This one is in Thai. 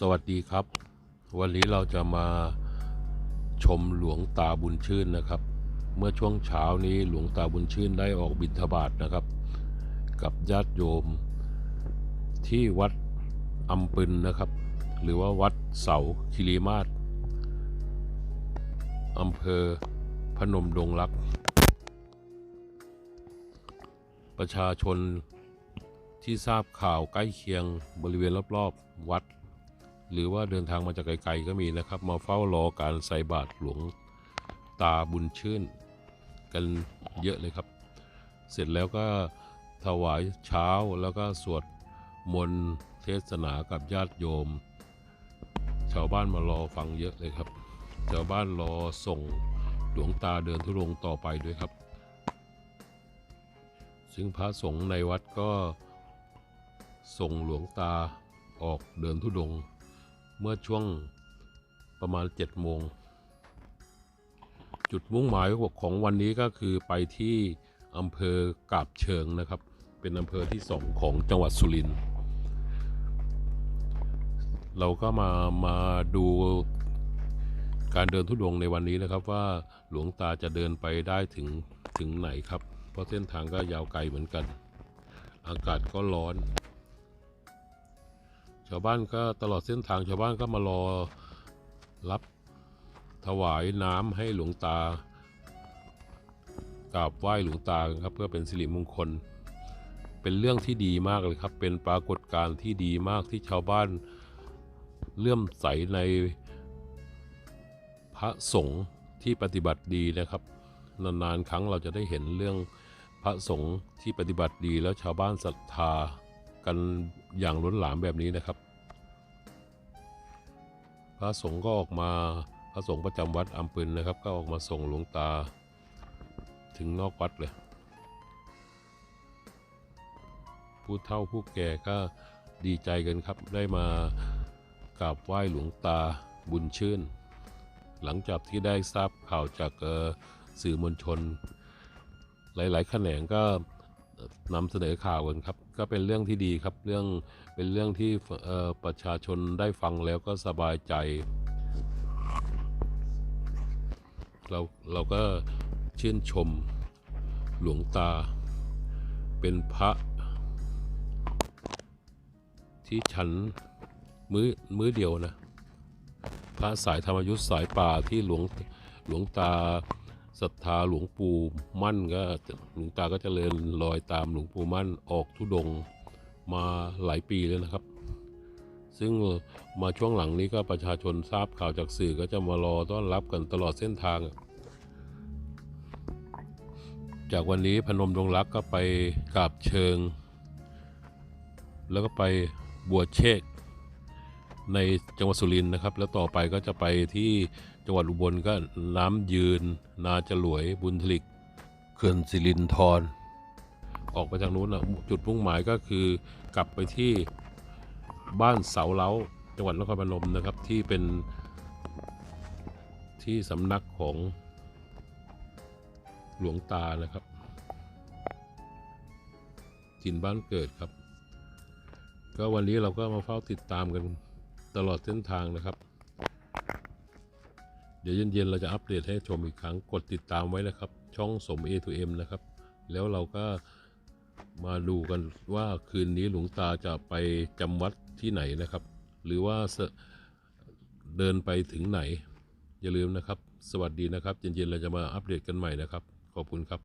สวัสดีครับ วันนี้เราจะมาชมหลวงตาบุญชื่นนะครับ เมื่อช่วงเช้านี้หลวงตาบุญชื่นได้ออกบิณฑบาตนะครับ กับญาติโยม ที่วัดอัมปึนนะครับ หรือว่าวัดเสาคิริมาศอำเภอพนมดงรัก ประชาชนที่ทราบข่าวใกล้เคียงบริเวณรอบๆ วัด หรือว่าเดินทางมาจากไกลๆก็มีนะครับ มาเฝ้ารอการใส่บาตรหลวงตาบุญชื่น กันเยอะเลยครับ เสร็จแล้วก็ถวายเช้าแล้วก็สวดมนต์เทศนากับญาติโยม ชาวบ้านมารอฟังเยอะเลยครับ ชาวบ้านรอส่งหลวงตาเดินทุรงค์ต่อไปด้วยครับ ซึ่งพระสงฆ์ในวัดก็ส่งหลวงตาออกเดินทุดงค์ เมื่อช่วงประมาณ7โมง จุดมุ่งหมายของวันนี้ก็คือไปที่อำเภอกาบเชิงนะครับ เป็นอำเภอที่สองของจังหวัดสุรินทร์เราก็มามาดูการเดินทุดงในวันนี้นะครับว่าหลวงตาจะเดินไปได้ถึงถึงไหนครับ เพราะเส้นทางก็ยาวไกลเหมือนกัน อากาศก็ร้อน ชาวบ้านก็ตลอดเส้นทางชาวบ้านก็มารอรับถวายน้ำให้หลวงตากราบไหว้หลวงตากันครับเพื่อเป็นสิริมงคล เป็นเรื่องที่ดีมากเลยครับ เป็นปรากฏการณ์ที่ดีมากที่ชาวบ้านเลื่อมใสในพระสงฆ์ที่ปฏิบัติดีนะครับ นานๆครั้งเราจะได้เห็นเรื่องพระสงฆ์ที่ปฏิบัติดีแล้วชาวบ้านศรัทธา กันอย่างล้นหลามแบบนี้นะครับ พระสงฆ์ก็ออกมาพระสงฆ์ประจำวัดอัมปืนนะครับ ก็ออกมาส่งหลวงตาถึงนอกวัดเลยผู้เฒ่าผู้แก่ก็ดีใจกันครับ ได้มากราบไหว้หลวงตาบุญชื่น หลังจากที่ได้ทราบข่าวจากสื่อมวลชน หลายๆ แขนงก็ นำเสนอข่าวกันครับ ก็เป็นเรื่องที่ดีครับ เรื่องเป็นเรื่องที่ประชาชนได้ฟังแล้วก็สบายใจ เราเราก็ชื่นชมหลวงตา เป็นพระ ที่ฉันมื้อมื้อเดียวนะ พระสายธรรมยุทธสายป่าที่หลวงหลวงตา ศรัทธาหลวงปู่มั่นก็หลวงตาก็จเจริญรอยตามหลวงปู่มั่นออกทุดงมาหลายปีแล้วนะครับ ซึ่งมาช่วงหลังนี้ก็ประชาชนทราบข่าวจากสื่อก็จะมารอต้อนรับกันตลอดเส้นทาง จากวันนี้พนมดงรักก็ไปกราบเชิง แล้วก็ไปบัวเชก ในจังหวัดสุรินทร์นะครับ แล้วต่อไปก็จะไปที่จังหวัดอุบลก็น้ำยืน นาจรวยบุญทลิกเขื่อนสิรินธรออกไปทางนู้นนะจุดมุ่งหมายก็คือกลับไปที่บ้านเสาเล้า จังหวัดนครพนมนะครับที่เป็นที่สำนักของหลวงตานะครับถิ่นบ้านเกิดครับ ก็วันนี้เราก็มาเฝ้าติดตามกัน ตลอดเส้นทางนะครับ เดี๋ยวเย็นๆเราจะอัปเดตให้ชมอีกครั้งกดติดตามไว้นะครับ ช่องสม A2M นะครับ แล้วเราก็มาดูกันว่าคืนนี้หลวงตาจะไปจำวัดที่ไหนนะครับ หรือว่าเสเดินไปถึงไหน อย่าลืมนะครับ สวัสดีนะครับ เย็นๆเราจะมาอัปเดตกันใหม่นะครับ ขอบคุณครับ